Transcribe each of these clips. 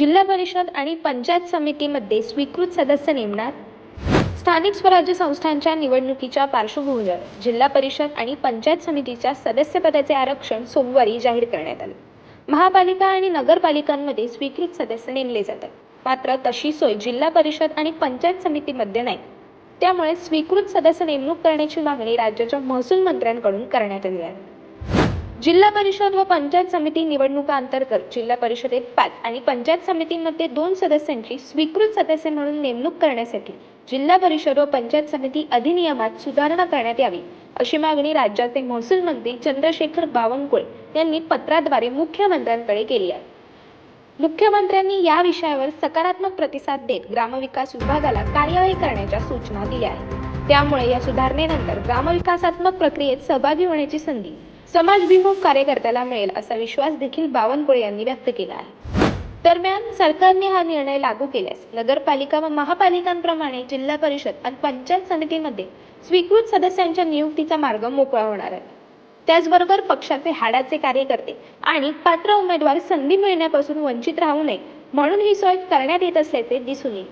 जिल्हा परिषद आणि पंचायत समितीमध्ये स्वीकृत सदस्य नेमणार? स्थानिक स्वराज्य संस्थांच्या निवडणुकीच्या पार्श्वभूमीवर जिल्हा परिषद आणि पंचायत समितीच्या सदस्यपदाचे आरक्षण सोमवारी जाहीर करण्यात आले. महापालिका आणि नगरपालिकांमध्ये स्वीकृत सदस्य नेमले जातात. मात्र तशी सोय जिल्हा परिषद आणि पंचायत समितीमध्ये नाही. त्यामुळे स्वीकृत सदस्य नेमणूक करण्याची मागणी राज्याच्या महसूल मंत्र्यांकडून करण्यात आली आहे. जिल्हा परिषद व पंचायत समिती निवडणुका अंतर्गत जिल्हा परिषदेत पाच आणि पंचायत समितीमध्ये दोन सदस्यांची स्वीकृत सदस्य म्हणून नेमणूक करण्यासाठी जिल्हा परिषद व पंचायत समिती अधिनियमात सुधारणा करण्यात यावी अशी मागणी राज्याचे महसूल मंत्री चंद्रशेखर बावनकुळे यांनी पत्राद्वारे मुख्यमंत्र्यांकडे केली आहे. मुख्यमंत्र्यांनी या विषयावर सकारात्मक प्रतिसाद देत ग्रामविकास विभागाला कार्यवाही करण्याच्या सूचना दिल्या आहेत. त्यामुळे या सुधारणेनंतर ग्रामविकासात्मक प्रक्रियेत सहभागी होण्याची संधी समाजभिमुख कार्यकर्त्याला मिळेल असा विश्वास देखील बावनकुळे यांनी व्यक्त केला आहे. दरम्यान सरकारने हा निर्णय लागू केल्यास नगरपालिका व महापालिकांप्रमाणे जिल्हा परिषद आणि पंचायत समितीमध्ये स्वीकृत सदस्यांच्या नियुक्तीचा मार्ग मोकळा होणार आहे. त्याचबरोबर पक्षाचे हाडाचे कार्यकर्ते आणि पात्र उमेदवार संधी मिळण्यापासून वंचित राहू नये म्हणून ही सोय करण्यात येत असल्याचे दिसून येईल.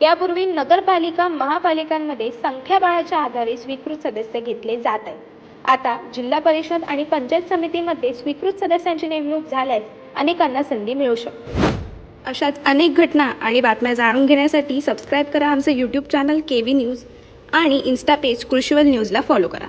यापूर्वी नगरपालिका महापालिकांमध्ये संख्याबळाच्या आधारे स्वीकृत सदस्य घेतले जात आहेत. आता जिल्हा परिषद आणि पंचायत समितीमध्ये स्वीकृत सदस्यांची नेमणूक झाल्यास अनेकांना संधी मिळू शकते अशाच अनेक घटना आणि बातम्या जाणून घेण्यासाठी सबस्क्राईब करा आमचं YouTube channel K V news आणि इन्स्टा पेज कृषीवल न्यूजला फॉलो करा.